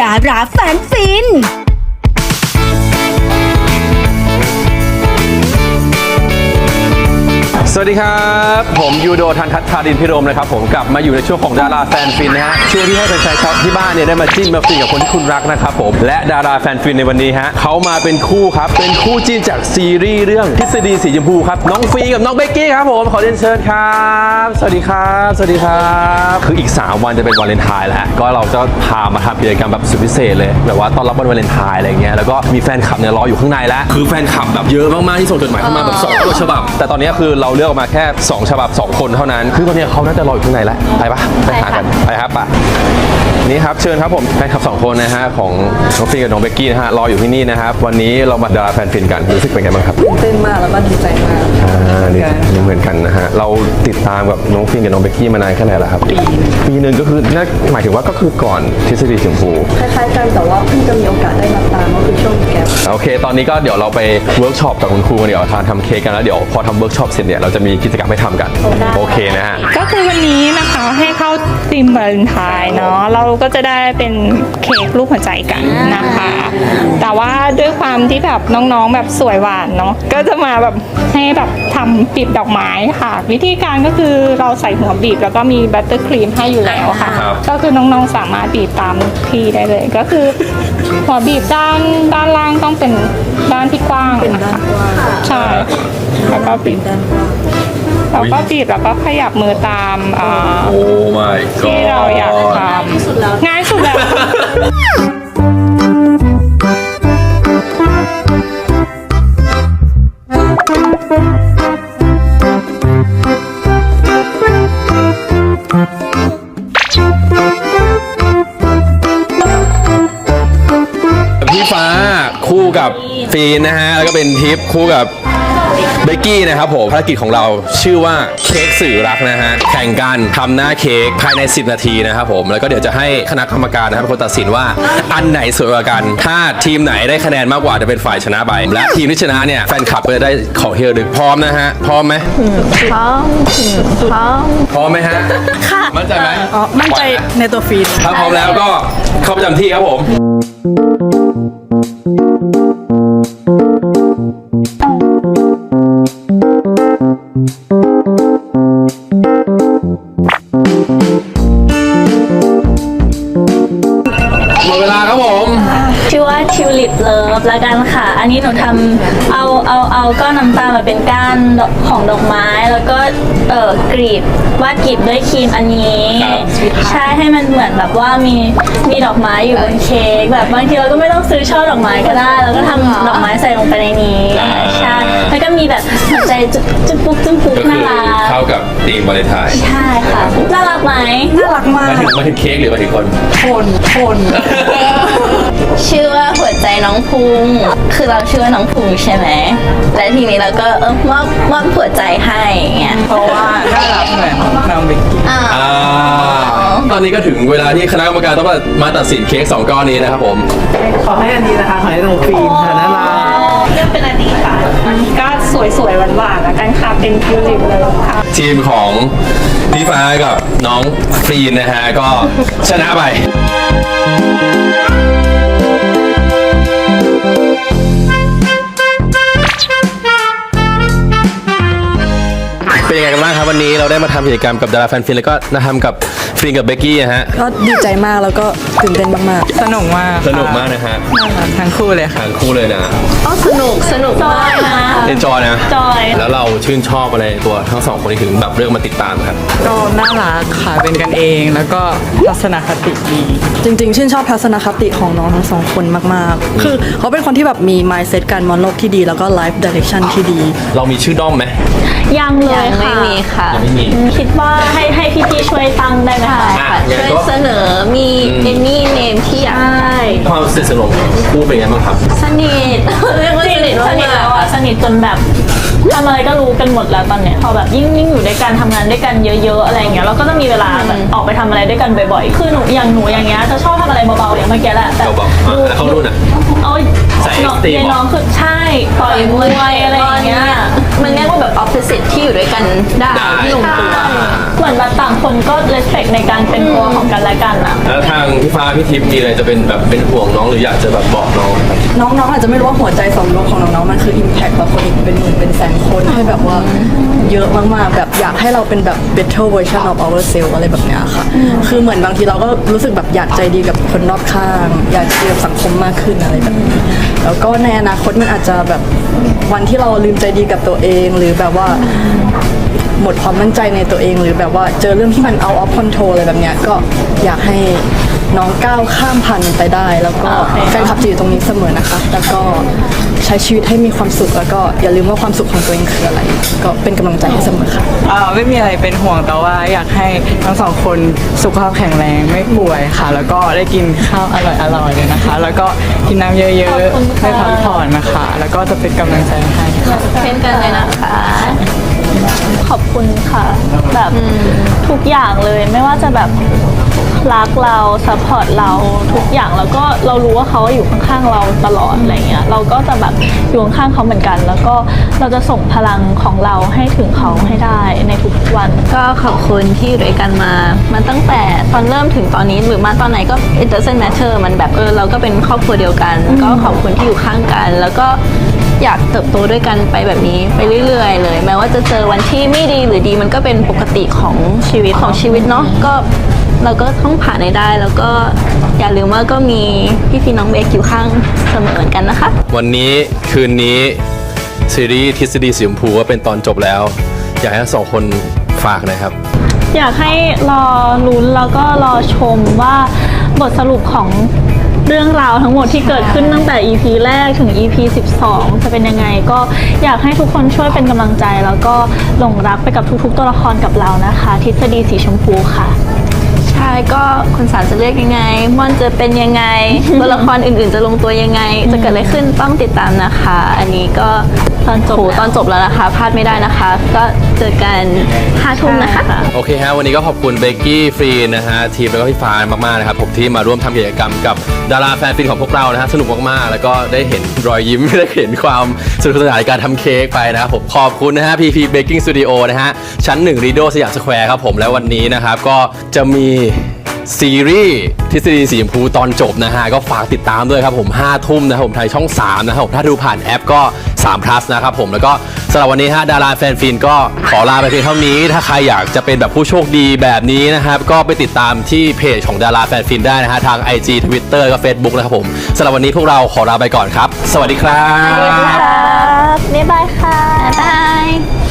ดาราแฟนฟิน สวัสดีครับ ผมยูโดทันทัศน์ธาดินพิรมนะครับผมกลับมาอยู่ในช่วงของดาราแฟนฟินนะฮะช่วงที่ให้แฟนๆชาวที่บ้านเนี่ยได้มาจิ้นมาฟินกับคนที่คุณรักนะครับผมและดาราแฟนฟินในวันนี้ฮะเขามาเป็นคู่ครับเป็นคู่จิ้นจากซีรีส์เรื่องทฤษฎีสีชมพูครับน้องฟรีกับน้องเบกกี้ครับผมขอเรียนเชิญครับสวัสดีครับ สวัสดีครับคืออีก 3 วันจะเป็นวาเลนไทน์แล้วก็เราจะพามาทำกิจกรรมแบบสุดพิเศษเลยแบบว่าต้อนรับวันวาเลนไทน์อะไรเงี้ยแล้วก็มีแฟนคลับเนี่ยรออยู่ข้างในแล้วคือแฟนคลับแบบเยอะมากๆที่ส่งจดหมายเข้ามาแบบสองตัวฉบับแต่ตอนนี้คือเราเลือกออกมาแค่ 2 ฉบับ 2 คนเท่านั้น คือตอนนี้เขาน่าจะรออยู่ข้างในแล้ว ไปปะไปหากัน ไปครับปะ นี่ครับเชิญครับผมแฟนคลับสองคนนะฮะของน้องฟินกับน้องเบกกี้นะฮะรออยู่ที่นี่นะครับวันนี้เรามาดาราแฟนฟินกันรู้สึกเป็นไงบ้างครับตื่นเต้นมากแล้วก็ดีใจมากอ่านี่นี่เหมือนกันนะฮะเราติดตามกับน้องฟินกับน้องเบกกี้มานานแค่ไหนแล้วครับปีปีหนึ่งก็คือน่าหมายถึงว่าก็คือก่อนทฤษฎีชมพูคล้ายๆกันแต่ว่าเพิ่งจะมีโอกาสได้มาตามก็คือช่วงแกปโอเค ตอนนี้ก็เดี๋ยวเราไปเวิร์กช็อปกับคุณครูกันเดี๋ยวทานทำเค้กกันแล้วเดี๋ยวพอทำเวิร์กช็อปเสร็จเนี่ยเราจะมีกิจกรรมให้ทำกันโอเคนะฮะก็คือวันนี้นะคะให้เข้าธีมวาเลนไทน์เนาะเราก็จะได้เป็นเค้กรูปหัวใจกันนะคะ แต่ว่าด้วยความที่แบบน้องๆแบบสวยหวานเนาะก็จะมาแบบให้แบบทำบีบดอกไม้ค่ะ วิธีการก็คือเราใส่หัวบีบ แล้วก็มีบัตเตอร์ครีมให้อยู่แล้วค่ะครับก็คือน้องๆสามารถบีบตามพี่ได้เลย ก็คือหัวบีบด้านด้านล่างต้องเป็นด้านที่กว้างเป็นนะด้านคะกว้างใช่ แล้วก็บีบด้านกว้างเราก็บีบแล้วก็ขยับมือตามอ่าโอ้ my ที่เราอยากทำง่ายสุดแล้วพี่ฟ้าคู่กับฟีนนะฮะ แล้วก็เป็นทิปคู่กับ เบกกี้นะครับผมภารกิจของเราชื่อว่าเค้กสื่อรักนะฮะแข่งกันทำหน้าเค้กภายใน 10 นาทีนะครับผมแล้วก็เดี๋ยวจะให้คณะกรรมการนะครับเป็นคนตัดสินว่าอันไหนสวยกว่ากัน ถ้าทีมไหนได้คะแนนมากกว่าจะเป็นฝ่ายชนะไปและทีมที่ชนะเนี่ยแฟนคลับก็จะได้ของที่ระลึกพร้อมนะฮะพร้อมไหมพร้อมพร้อมพร้อมไหมฮะค่ะมั่นใจไหมอ๋อมั่นใจในตัวฟีนถ้าพร้อมแล้วก็เข้าประจำที่ครับผมหม ลิฟแล้วกันค่ะ อันนี้หนูทำเอาเอาเอาก้อนน้ำตาลมาเป็นก้านดอกของดอกไม้ แล้วก็เออกรีดวาดกรีบด้วยครีมอันนี้ ครับ ใช่ให้มันเหมือนแบบว่ามีมีดอกไม้อยู่บนเค้กแบบบางทีเราก็ไม่ต้องซื้อช่อดอกไม้ก็ได้ แล้วก็ทำดอกไม้ใส่ลงไปในนี้ใช่แล้วก็มีแบบหัวใจจุ๊บจุ๊บปุ๊กจุ๊บปุ๊กก็คืน่าอรักเข้ากับธีมวาเลนไทน์ใช่ค่ะน่ารักไหมน่ารักมากมาถึงมาถึงเค้กหรือมาถึงคน คนคน ชื่อว่าหัวใจน้องพุงคือเราชื่อว่าน้องพุงใช่ไหมและทีนี้เราก็เออมอบมอบหัวใจให้อย่างเงี้ยเพราะว่าน่ารักเหมือนน้องเบกกี้อ่าอ่าตอนนี้ก็ถึงเวลาที่คณะกรรมการต้องมามาตัดสินเค้กสองก้อนนี้นะครับผม ขอให้อันนี้นะคะขอให้น้องฟีนค่ะน่ารัก เลือกเป็นอันนี้ค่ะอันนี้ก็สวยๆหวานๆแล้วกันค่ะเป็นทิวลิปเลยค่ะ ทีมของพี่ฟ้ากับน้องฟรีนนะฮะ ก็ชนะไป เป็นยังไงกันบ้างครับวันนี้เราได้มาทำกิจกรรมกับดาราแฟนฟินแล้วก็มาทำกับฟรีนกับเบกกี้นะฮะก็ดีใจมากแล้วก็ตื่นเต้นมากสนุกมากสนุกมากนะฮะค่ะทั้งคู่เลยค่ะ ทางคู่เลยนะสนุกสนุกมากนะเอนจอยนะจอยแล้วเราชื่นชอบอะไรตัวทั้งสองคนนี้ถึงแบบเลือกมาติดตามครับ ก็น่ารักค่ะเป็นกันเองแล้วก็ทัศนคติดีๆ จริง ๆ ชื่นชอบทัศนคติของน้องทั้งสองคนมากๆ คือเขาเป็นคนที่แบบมี mindset การมองโลกที่ดี แล้วก็ life direction ที่ดี เรามีชื่อด้อมไหมยังเลยค่ะไม่มีค่ะ ยังไม่มี คิดว่าให้ให้พี่ๆช่วยตั้งได้ไหมคะ อะค่ะงั้นช่วยก็เสนอมี any name ที่อยากใช่ความสนิทสนมของคู่เป็นไงบ้างครับ สนิทเรียกว่าสสนินิททสนิทมากแล้วอะสนิทจนแบบทำอะไรก็รู้กันหมดแล้วตอนเนี้ยพอแบบยิ่งยิ่งอยู่ด้วยกันทำงานด้วยกันเยอะๆอะไรอย่างเงี้ยเราก็จะมีเวลาแบบออกไปทำอะไรด้วยกันบ่อยๆคือหนูอย่างหนูอย่างเงี้ยจะชอบทำอะไรเบาๆอย่างเมื่อกี้แหละแต่เบาๆอะแล้วเขารุ่นอะเอาใส่น้อง extreme เรียนน้องคือใช่ต่อยมวยอะไรอย่างเงี้ย มันเรียกว่าแบบ opposite ที่อยู่ด้วยกันได้ได้ที่ลงตัวเหมือนแบบต่างคนก็ respect ในการเป็นตัวของกันและกันอะแล้วทางพี่ฟ้าพี่ทิพย์มีอะไรจะเป็นแบบเป็นห่วงน้องหรืออยากจะแบบบอกน้องไหมครับ น้องๆอาจจะไม่รู้ว่าหัวใจสองดวงของน้องๆมันคือ impact แบบคนอีกเป็นหมื่นเป็นแสนคนให้แบบว่าเยอะมากๆ แบบอยากให้เราเป็นแบบ better version of ourselves อะไรแบบเนี้ยค่ะ คือเหมือนบางทีเราก็รู้สึกแบบอยากใจดีกับคนรอบข้าง อยากใจดีกับสังคมมากขึ้นอะไรแบบนี้ แล้วก็ในอนาคตมันอาจจะแบบวันที่เราลืมใจดีกับตัวเองหรือแบบว่าหมดความมั่นใจในตัวเอง หรือแบบว่าเจอเรื่องที่มัน out of control อะไรแบบเนี้ยก็อยากให้ น้องก้าวข้ามผ่านมันไปได้ แล้วก็แฟนคลับจะอยู่ตรงนี้เสมอนะคะ แล้วก็ใช้ชีวิตให้มีความสุขแล้วก็อย่าลืมว่าความสุขของตัวเองคืออะไร ก็เป็นกำลังใจให้เสมอค่ะ อ่าไม่มีอะไรเป็นห่วงแต่ว่าอยากให้ทั้งสองคนสุขภาพแข็งแรงไม่ป่วยค่ะ แล้วก็ได้กินข้าวอร่อยๆเลยนะคะ แล้วก็กินน้ำเยอะๆให้พักผ่อนนะคะ แล้วก็จะเป็นกำลังใจให้ค่ะเช่นกันเลยนะคะ ขอบคุณค่ะ แบบทุกอย่างเลยไม่ว่าจะแบบ รักเราซัพพอร์ตเราทุกอย่างแล้วก็เรารู้ว่าเขาอยู่ข้างๆเราตลอดอะไรเงี้ยเราก็จะแบบอยู่ข้างๆเขาเหมือนกัน แล้วก็เราจะส่งพลังของเราให้ถึงเขาให้ได้ในทุกๆวัน ก็ขอบคุณที่อยู่ด้วยกันมามันตั้งแต่ตอนเริ่มถึงตอนนี้หรือมาตอนไหนก็ it doesn't matter มันแบบเออเราก็เป็นครอบครัวเดียวกัน ก็ขอบคุณที่อยู่ข้างกัน แล้วก็อยากเติบโตด้วยกันไปแบบนี้ไปเรื่อยๆ เลย แม้ว่าจะเจอวันที่ไม่ดีหรือดีมันก็เป็นปกติของชีวิตของชีวิตเนาะก็ เราก็ต้องผ่านให้ได้ แล้วก็อย่าลืมว่าก็มีพี่พี่ๆน้องเบคอยู่ข้างเสมอเหมือนกันนะคะ วันนี้คืนนี้ซีรีส์ทฤษฎีสีชมพูก็เป็นตอนจบแล้ว อยากให้ทั้งสองคนฝากหนะครับ อยากให้รอลุ้นแล้วก็รอชมว่าบทสรุปของเรื่องราวทั้งหมดที่เกิดขึ้นตั้งแต่ EP แรกถึง EP 12 จะเป็นยังไงก็อยากให้ทุกคนช่วยเป็นกำลังใจ แล้วก็หลงรักไปกับทุกๆ ตัวละครกับเรานะคะ ทฤษฎีสีชมพูค่ะ ใช่ก็คุณสารจะเลือกยังไงม่อนจะเป็นยังไงตัวละครอื่นๆ จะลงตัวยังไง จะเกิดอะไรขึ้นต้องติดตามนะคะ อันนี้ก็ตอนจบตอนจบแล้วนะคะพลาดไม่ได้นะคะ ก็เจอกันห้าทุ่มนะคะ โอเคฮะ วันนี้ก็ขอบคุณเบกกี้ฟรีนะฮะ ทีมแล้วก็พี่ฟ้ามากๆนะครับผมที่มาร่วมทำกิจกรรมกับดาราแฟนฟินของพวกเรานะฮะ สนุกมากๆ แล้วก็ได้เห็นรอยยิ้ม ได้เห็นความสนุกสนานในการทำเค้กไปนะครับผมขอบคุณนะฮะ PP Baking Studio นะฮะ ชั้น1รีโดสยามสแควร์ครับผมแล้ววันนี้นะครับก็จะมี ซีรีส์ทฤษฎีสีชมพูตอนจบนะฮะ ก็ฝากติดตามด้วยครับผม5ทุ่มนะครับผมทางช่อง 3 นะครับผม ถ้าดูผ่านแอปก็3 plus นะครับผมแล้วก็สำหรับวันนี้ฮะดาราแฟนฟินก็ขอลาไปเพียงเท่านี้ ถ้าใครอยากจะเป็นแบบผู้โชคดีแบบนี้นะครับ ก็ไปติดตามที่เพจของดาราแฟนฟินได้นะฮะ ทาง IG Twitter ก็ Facebook นะครับผมสำหรับวันนี้พวกเราขอลาไปก่อนครับ สวัสดีครับครับบ๊ายบายค่ะ บ๊ายบาย